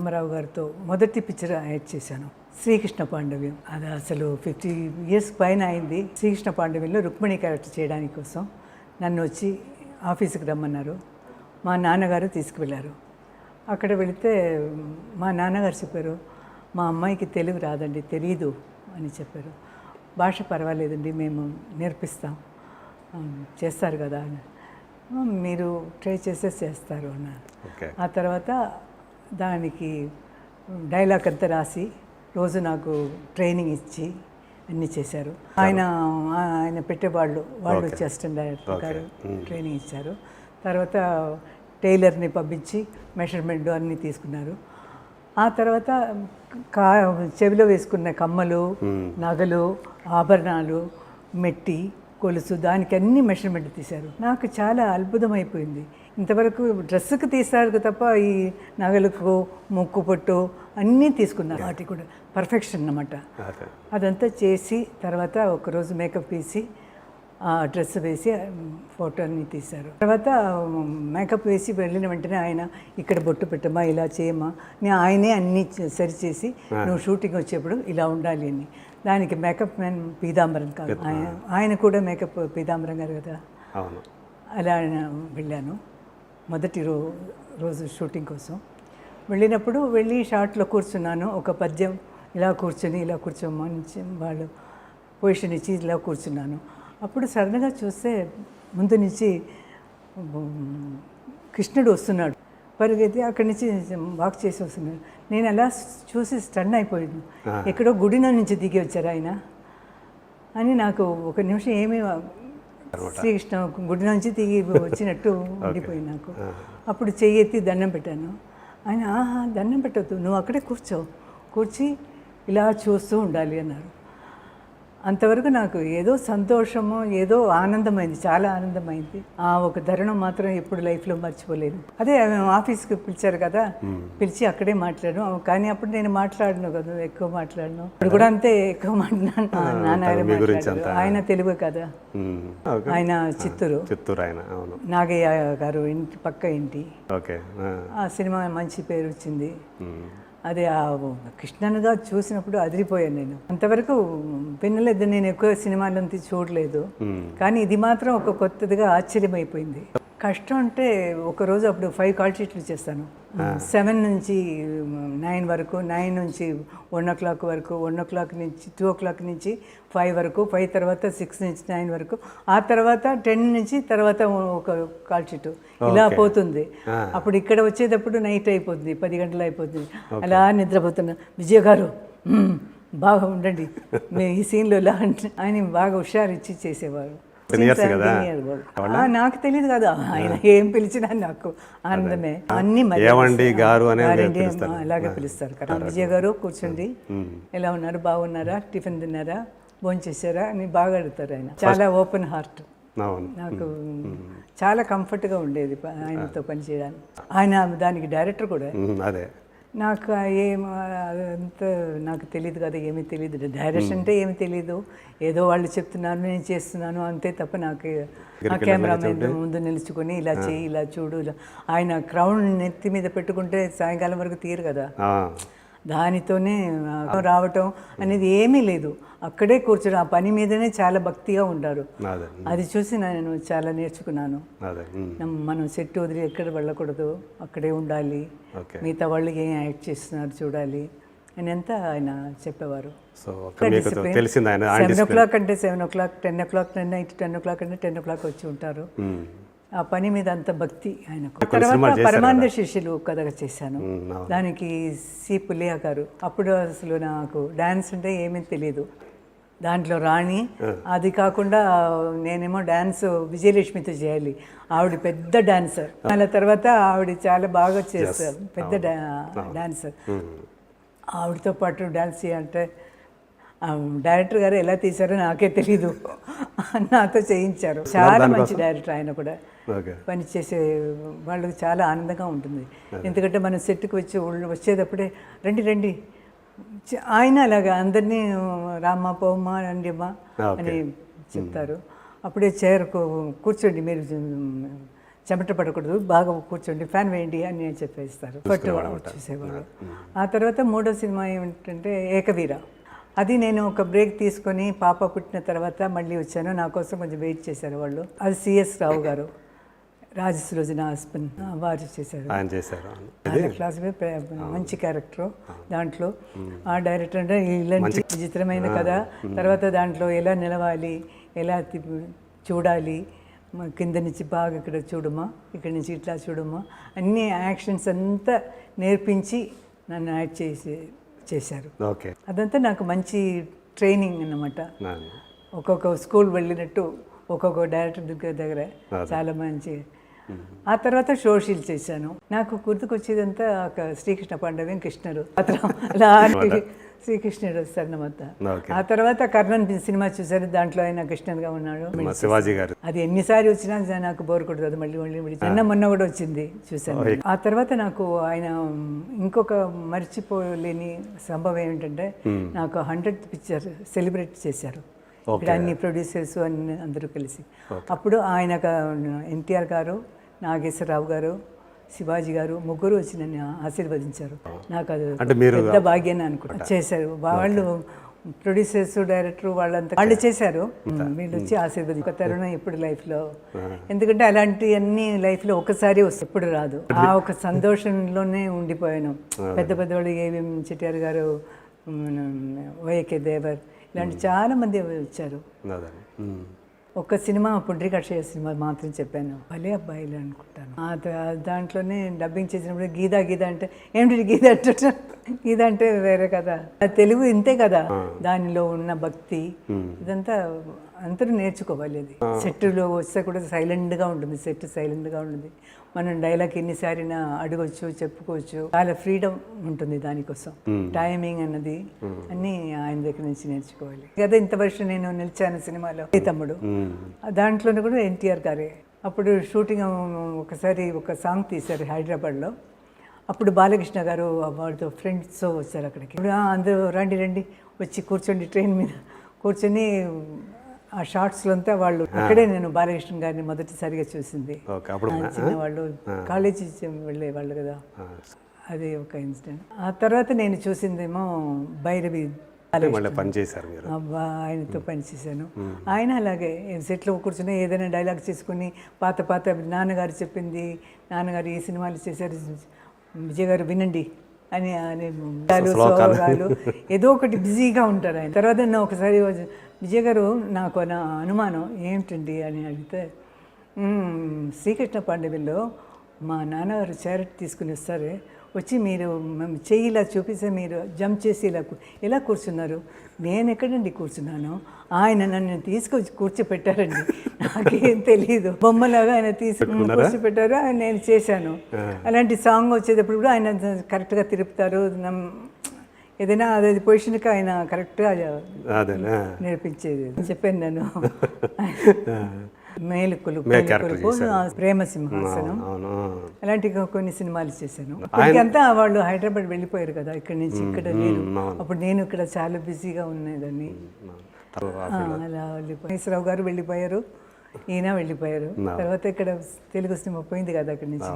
రామారావు గారితో మొదటి picture add చేశాను. శ్రీకృష్ణ పాండవ్యం. అది అసలు ఫిఫ్టీ ఇయర్స్ పైన అయింది. శ్రీకృష్ణ పాండవ్యంలో రుక్మిణి క్యారెక్టర్ చేయడానికి కోసం నన్ను వచ్చి ఆఫీస్కి రమ్మన్నారు. మా నాన్నగారు తీసుకువెళ్ళారు. అక్కడ వెళితే మా నాన్నగారు చెప్పారు మా అమ్మాయికి తెలుగు రాదండి తెలీదు అని చెప్పారు. భాష పర్వాలేదండి మేము నేర్పిస్తాం. చేస్తారు కదా అని. "ఆ, మీరు ట్రై చేస్తే చేస్తారు అన్నారు. ఆ తర్వాత దానికి డైలాగ్ అంతా రాసి రోజు నాకు ట్రైనింగ్ ఇచ్చి అన్నీ చేశారు. ఆయన ఆయన పెట్టేవాళ్ళు వాళ్ళు వచ్చి అసిస్టెంట్ డైరెక్టర్ గారు ట్రైనింగ్ ఇచ్చారు. తర్వాత టైలర్ని పంపించి మెషర్మెంట్ అన్నీ తీసుకున్నారు. ఆ తర్వాత కా చెవిలో వేసుకున్న కమ్మలు నగలు ఆభరణాలు మెట్టి కొలుసు దానికి అన్ని మెషర్మెంట్ తీశారు. నాకు చాలా అద్భుతమైపోయింది. ఇంతవరకు డ్రెస్సుకు తీస్తారు తప్ప ఈ నగలకు ముక్కు పొట్టు అన్నీ తీసుకున్నారు. వాటి కూడా పర్ఫెక్షన్ అన్నమాట. అదే. అదంతా చేసి తర్వాత ఒకరోజు మేకప్ వేసి ఆ డ్రెస్ వేసి ఫోటోని తీశారు. తర్వాత మేకప్ వేసి వెళ్ళిన వెంటనే ఆయన ఇక్కడ బొట్టు పెట్టమ్మా ఇలా చేయమ్మా నేను ఆయనే అన్నీ సరిచేసి నువ్వు షూటింగ్ వచ్చేప్పుడు ఇలా ఉండాలి అని. దానికి మేకప్ మ్యాన్ పీతాంబరం కాదు. ఆయన ఆయన కూడా మేకప్ పీతాంబరం గారు కదా? అలా వెళ్ళాను. మొదటి రో రోజు షూటింగ్ కోసం. వెళ్ళినప్పుడు వెళ్ళి షార్ట్లో కూర్చున్నాను. ఒక పద్యం ఇలా కూర్చొని ఇలా కూర్చోమని వాళ్ళు పొజిషన్ ఇచ్చి ఇలా కూర్చున్నాను. అప్పుడు సడన్గా చూస్తే ముందు నుంచి కృష్ణుడు వస్తున్నాడు. పరిగెత్తి అక్కడి నుంచి వాక్ చేసి వస్తున్నాడు. నేను అలా చూసి స్టన్ అయిపోయింది ఎక్కడో గుడిన నుంచి దిగి వచ్చారు ఆయన. అని నాకు ఒక నిమిషం ఏమీ శ్రీకృష్ణ గుడి నుంచి దిగి వచ్చినట్టు ఉండిపోయింది నాకు. అప్పుడు చెయ్యి ఎత్తి దండం పెట్టాను. ఆయన ఆహా దండం పెట్టద్దు నువ్వు అక్కడే కూర్చో. కూర్చి ఇలా చూస్తూ ఉండాలి అన్నారు. అంతవరకు నాకు ఏదో సంతోషము ఏదో ఆనందమైంది చాలా ఆనందమైంది. ఆ ఒక తరుణం మాత్రం ఎప్పుడు లైఫ్లో మర్చిపోలేదు అదే మేము ఆఫీస్కి పిలిచారు కదా పిలిచి అక్కడే మాట్లాడాను. కానీ అప్పుడు నేను మాట్లాడను కదా ఎక్కువ మాట్లాడను. ఇప్పుడు కూడా అంతే ఎక్కువ మాట్లాడినాను ఆయన తెలుగు కదా. ఆయన చిత్తూరు. చిత్తూరు ఆయన నాగయ్య గారు ఇంటి పక్క ఇంటి. ఆ. సినిమా మంచి పేరు వచ్చింది. అదే ఆ కృష్ణన్గా చూసినప్పుడు అదిరిపోయాను నేను. అంతవరకు పిన్నలేదు నేను ఎక్కువ సినిమాలంతా చూడలేదు. కానీ ఇది మాత్రం ఒక కొత్తదిగా ఆశ్చర్యమైపోయింది. కష్టం అంటే ఒకరోజు అప్పుడు ఫైవ్ కాల్ షీట్లు చేస్తాను సెవెన్ నుంచి నైన్ వరకు నైన్ నుంచి వన్ ఓ క్లాక్ వరకు వన్ ఓ క్లాక్ నుంచి టూ ఓ క్లాక్ నుంచి ఫైవ్ వరకు ఫైవ్ తర్వాత సిక్స్ నుంచి నైన్ వరకు ఆ తర్వాత టెన్ నుంచి తర్వాత ఒక కాల్ షీట్ ఇలా పోతుంది. అప్పుడు ఇక్కడ వచ్చేటప్పుడు నైట్ అయిపోతుంది పది గంటలు అయిపోతుంది అలా నిద్రపోతున్నా. విజయ్ గారు "మ్మ్, బాగా ఉండండి. ఈ సీన్లో ఇలా అంటే ఆయన బాగా హుషారిచ్చి చేసేవారు. కదా? నాకు తెలియదు కదా. ఆయన ఏం పిలిచినా నాకు ఆనందమే అన్ని మరి ఏమండి గారు అలాగే పిలుస్తారు. కదా. విజయ్ గారు కూర్చోండి ఎలా ఉన్నారు? బాగున్నారా? టిఫిన్ తిన్నారా? భోజనం చేశారా? అని బాగా అడుగుతారు ఆయన. చాలా ఓపెన్ హార్ట్. నాకు చాలా కంఫర్ట్గా ఉండేది ఆయనతో పనిచేయడానికి. ఆయన దానికి డైరెక్టర్ కూడా. అదే. నాకు ఏం అంత నాకు తెలియదు కదా ఏమీ తెలియదు డైరెక్షన్ అంటే ఏమీ తెలియదు ఏదో వాళ్ళు చెప్తున్నాను నేను చేస్తున్నాను అంతే తప్ప నాకు ఆ కెమెరామెన్ ముందు నిలుచుకొని ఇలా చేయి ఇలా చూడు ఇలా. ఆయన క్రౌన్ నెత్తి మీద పెట్టుకుంటే సాయంకాలం వరకు తీరు కదా. దానితోనే రావటం అనేది ఏమీ లేదు. అక్కడే కూర్చోడం ఆ పని మీదనే చాలా భక్తిగా ఉంటారు అదే. చూసి నేను చాలా నేర్చుకున్నాను. మనం సెట్ వదిలి ఎక్కడ వెళ్ళకూడదు అక్కడే ఉండాలి. మిగతా వాళ్ళు ఏం యాక్ట్ చేస్తున్నారు చూడాలి అని అంతా ఆయన చెప్పేవారు. సెవెన్ ఓ క్లాక్ అంటే seven o'clock ten o'clock night ten o'clock అంటే టెన్ ఓ క్లాక్ వచ్చి ఉంటారు. ఆ పని మీద అంత భక్తి ఆయనకు. తర్వాత పరమానంద శిష్యులు కథగా చేశాను. దానికి సి. పులియా గారు అప్పుడు అసలు నాకు డాన్స్ అంటే ఏమీ తెలియదు దాంట్లో రాణి అది కాకుండా నేనేమో డాన్స్ విజయలక్ష్మితో చేయాలి. ఆవిడ పెద్ద డాన్సర్. మళ్ళీ తర్వాత ఆవిడ చాలా బాగా చేస్తారు. పెద్ద డాన్సర్. ఆవిడతో పాటు డాన్స్ చేయాలంటే డైరెక్టర్ గారు ఎలా తీశారో నాకే తెలీదు. నాతో చేయించారు. చాలా మంచి డైరెక్టర్ ఆయన కూడా. పని చేసే వాళ్ళకి చాలా ఆనందంగా ఉంటుంది. ఎందుకంటే మనం సెట్కి వచ్చి వచ్చేటప్పుడే రండి రండి. ఆయన అలాగా అందరినీ రామ్మ పోమ్మ రండిమ్మ అని చెప్తారు. అప్పుడే చైర్ కూర్చోండి మీరు చెమట పడకూడదు బాగా కూర్చోండి ఫ్యాన్ వేయండి అని చెప్పేస్తారు. పట్టు చూసేవాళ్ళు. ఆ తర్వాత మూడో సినిమా ఏమిటంటే ఏకవీర. అది నేను ఒక బ్రేక్ తీసుకొని పాప పుట్టిన తర్వాత మళ్ళీ వచ్చాను. నా కోసం కొంచెం వెయిట్ చేశారు వాళ్ళు. అది సిఎస్ రావు గారు. రాజసురోజన హస్బెండ్ వారు చేశారు. ఆయన చేశారు క్లాస్ మంచి క్యారెక్టర్ దాంట్లో. ఆ డైరెక్టర్ అంటే ఇలాంటి విచిత్రమైన కథ. తర్వాత దాంట్లో ఎలా నిలవాలి ఎలా చూడాలి కింద నుంచి బాగా ఇక్కడ చూడమా ఇక్కడ నుంచి ఇట్లా చూడమా అన్ని యాక్షన్స్ అంతా నేర్పించి నన్ను యాడ్ చేసి చేశారు. ఓకే. అదంతా నాకు మంచి ట్రైనింగ్ అన్నమాట. నా- ఒక్కొక్క స్కూల్ వెళ్ళినట్టు ఒక్కొక్క డైరెక్టర్ దగ్గర దగ్గర చాలా మంచి. ఆ తర్వాత సోషల్ చేశాను. నాకు గుర్తుకొచ్చేదంతా ఒక శ్రీకృష్ణ పాండవ్యం కృష్ణుడు అతను అలాంటి శ్రీకృష్ణుడు వస్తారన్నమాట ఓకే. ఆ తర్వాత కర్ణన్ సినిమా చూశారు దాంట్లో ఆయన కృష్ణన్గా ఉన్నాడు. శివాజీ గారు. అది ఎన్నిసార్లు వచ్చినా నాకు బోర్ కొడుతుంది మళ్ళీ మళ్ళీ మళ్ళీ. నిన్న మొన్న కూడా వచ్చింది చూశాను. ఆ తర్వాత నాకు ఆయన ఇంకొక మర్చిపోలేని సంభవం ఏమిటంటే నాకు హండ్రెడ్ పిక్చర్ సెలబ్రేట్ చేశారు. ఇక్కడ అన్ని ప్రొడ్యూసర్స్ అన్ని అందరూ కలిసి. అప్పుడు ఆయన ఎన్టీఆర్ గారు నాగేశ్వరరావు గారు శివాజీ గారు ముగ్గురు వచ్చి నన్ను ఆశీర్వదించారు. నాకు అది పెద్ద భాగ్యాన్ని అనుకుంటా. చేశారు. వాళ్ళు ప్రొడ్యూసర్స్ డైరెక్టర్ వాళ్ళంతా వాళ్ళు చేశారు. వీళ్ళు వచ్చి ఆశీర్వది ఒక తరుణం ఇప్పుడు లైఫ్లో. ఎందుకంటే అలాంటివన్నీ లైఫ్లో ఒకసారి వస్తుంది ఎప్పుడు రాదు. ఆ ఒక సంతోషంలోనే ఉండిపోయాను. పెద్ద పెద్ద వాళ్ళు ఏవిఎం చెట్టియార్ గారు వైకే దేవర్ ఇలాంటి చాలా మంది వచ్చారు. ఒక్క సినిమా పుండ్రికక్షయ సినిమా మాత్రం చెప్పాను. భలే అబ్బాయిలు అనుకుంటాను. దాంట్లోనే డబ్బింగ్ చేసినప్పుడు గీదా గీదా అంటే ఏమిటి గీత అంటే గీత అంటే వేరే కదా. తెలుగు ఇంతే కదా. దానిలో ఉన్న భక్తి ఇదంతా అందరూ నేర్చుకోవాలి అది సెట్లో వస్తే కూడా సైలెంట్గా ఉంటుంది. సెట్ సైలెంట్గా ఉంటుంది. మనం డైలాగ్ ఎన్నిసారినా అడగొచ్చు చెప్పుకోవచ్చు. చాలా ఫ్రీడమ్ ఉంటుంది దానికోసం. టైమింగ్ అన్నది అన్నీ ఆయన దగ్గర నుంచి నేర్చుకోవాలి. కదా ఇంత వర్షం నేను నిలిచాను సినిమాలో. తమ్ముడు. దాంట్లోనే కూడా ఎన్టీఆర్ గారే. అప్పుడు షూటింగ్ ఒకసారి ఒక సాంగ్ తీశారు హైదరాబాద్లో. అప్పుడు బాలకృష్ణ గారు వాళ్ళతో ఫ్రెండ్స్ వచ్చారు అక్కడికి. ఇప్పుడు "ఆ, అందరూ రండి రండి వచ్చి కూర్చోండి ట్రైన్ మీద కూర్చొని ఆ షార్ట్స్లో అంతా వాళ్ళు అక్కడే నేను బాలకృష్ణ గారిని మొదటిసారిగా చూసింది. చిన్నవాళ్ళు. కాలేజీ వెళ్ళేవాళ్ళు కదా. ఆ, అది ఒక ఇన్సిడెంట్. ఆ తర్వాత నేను చూసిందేమో భైరవి మళ్ళీ పని చేశారు మీరు. అబ్బా ఆయనతో పనిచేశాను ఆయన అలాగే సెట్లో కూర్చొని ఏదైనా డైలాగ్ చేసుకుని పాత పాత నాన్నగారు చెప్పింది నాన్నగారు ఈ సినిమాలు చేశారు విజయ్ గారు వినండి అని అని శ్లోకాలు, ఏదో ఒకటి బిజీగా ఉంటారు ఆయన. తర్వాత ఒకసారి విజయ్ గారు నాకు నా అనుమానం ఏమిటండి అని అడిగితే "మ్మ్, శ్రీకృష్ణ పాండవిలో మా నాన్నగారు చారెట్ తీసుకుని వస్తారే వచ్చి మీరు చెయ్యి ఇలా చూపిస్తే మీరు జంప్ చేసి ఇలా ఎలా కూర్చున్నారు? నేను ఎక్కడండి కూర్చున్నాను? ఆయన నన్ను తీసుకొచ్చి కూర్చోపెట్టారండి. నాకేం తెలియదు బొమ్మలాగా ఆయన తీసుకుని కూర్చోపెట్టారు. ఆయన నేను చేశాను. అలాంటి సాంగ్ వచ్చేటప్పుడు కూడా ఆయన కరెక్ట్గా తిరుపుతారు. ఏదైనా అదే పొజిషన్కి ఆయన కరెక్ట్గా నేర్పించేది. చెప్పాను నేను. మేలుకులు ప్రేమ సింహాసనం. అలాంటి కొన్ని సినిమాలు చేశాను. ఇప్పటికంతా వాళ్ళు హైదరాబాద్ వెళ్ళిపోయారు కదా ఇక్కడ నుంచి ఇక్కడ లేరు అప్పుడు నేను ఇక్కడ చాలా బిజీగా ఉన్నదాన్ని అలా వెళ్ళిపోయి నాగేశ్వరరావు గారు వెళ్ళిపోయారు ఈయన వెళ్ళిపోయారు. తర్వాత ఇక్కడ తెలుగు సినిమా పోయింది కదా అక్కడి నుంచి.